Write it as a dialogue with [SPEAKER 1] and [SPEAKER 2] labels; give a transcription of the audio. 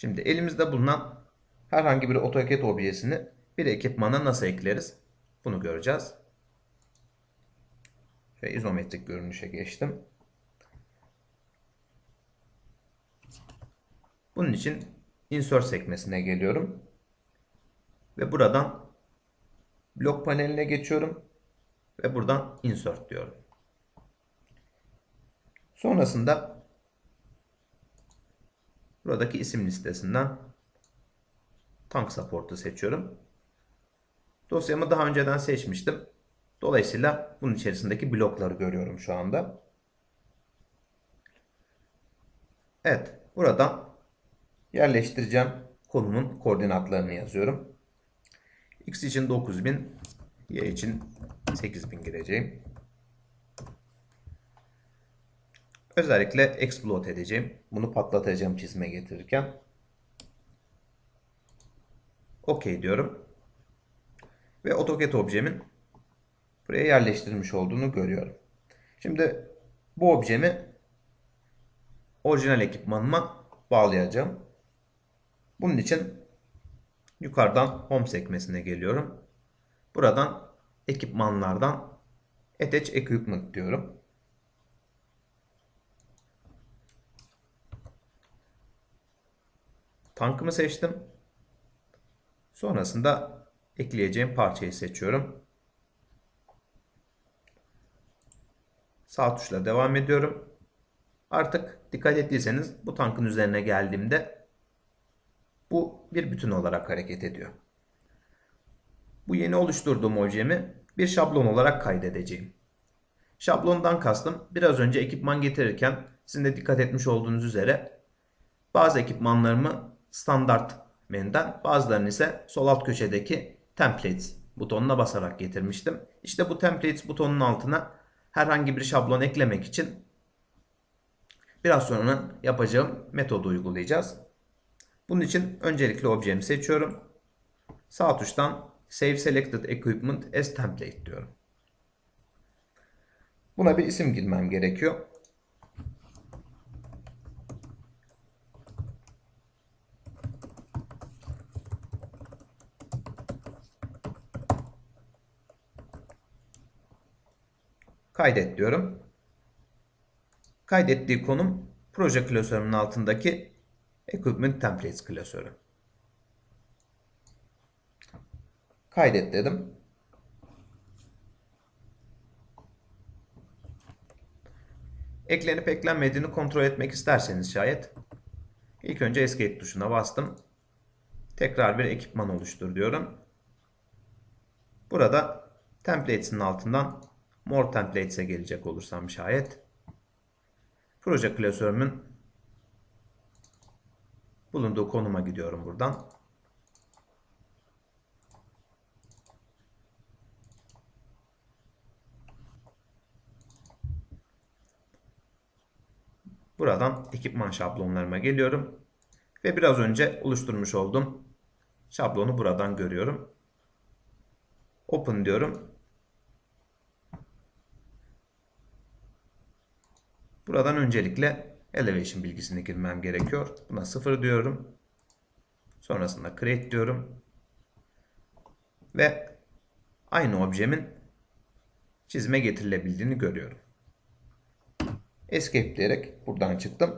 [SPEAKER 1] Şimdi elimizde bulunan herhangi bir AutoCAD objesini bir ekipmana nasıl ekleriz? Bunu göreceğiz. Ve izometrik görünüşe geçtim. Bunun için Insert sekmesine geliyorum. Ve buradan blok paneline geçiyorum. Ve buradan Insert diyorum. Sonrasında buradaki isim listesinden Tank Support'u seçiyorum. Dosyamı daha önceden seçmiştim. Dolayısıyla bunun içerisindeki blokları görüyorum şu anda. Evet, buradan yerleştireceğim konumun koordinatlarını yazıyorum. X için 9000, Y için 8000 gireceğim. Özellikle explode edeceğim. Bunu patlatacağım çizime getirirken. OK diyorum. Ve AutoCAD objemin buraya yerleştirilmiş olduğunu görüyorum. Şimdi bu objemi orijinal ekipmanıma bağlayacağım. Bunun için yukarıdan Home sekmesine geliyorum. Buradan ekipmanlardan Attach Equipment diyorum. Tankımı seçtim. Sonrasında ekleyeceğim parçayı seçiyorum. Sağ tuşla devam ediyorum. Artık dikkat ettiyseniz bu tankın üzerine geldiğimde bu bir bütün olarak hareket ediyor. Bu yeni oluşturduğum objemi bir şablon olarak kaydedeceğim. Şablondan kastım biraz önce ekipman getirirken sizin de dikkat etmiş olduğunuz üzere bazı ekipmanlarımı standart menüden bazılarını ise sol alt köşedeki templates butonuna basarak getirmiştim. İşte bu templates butonunun altına herhangi bir şablon eklemek için biraz sonra yapacağım metodu uygulayacağız. Bunun için öncelikle objemi seçiyorum. Sağ tuştan Save Selected Equipment as Template diyorum. Buna bir isim girmem gerekiyor. Kaydet diyorum. Kaydettiği konum proje klasörünün altındaki Equipment Templates klasörü. Kaydet dedim. Eklenip eklenmediğini kontrol etmek isterseniz şayet ilk önce Escape tuşuna bastım. Tekrar bir ekipman oluştur diyorum. Burada Templates'in altından More Templates'e gelecek olursam şayet proje klasörümün bulunduğu konuma gidiyorum buradan. Buradan ekipman şablonlarıma geliyorum. Ve biraz önce oluşturmuş olduğum şablonu buradan görüyorum. Open diyorum. Buradan öncelikle elevation bilgisini girmem gerekiyor. Buna 0 diyorum. Sonrasında create diyorum. Ve aynı objemin çizime getirilebildiğini görüyorum. Escape diyerek buradan çıktım.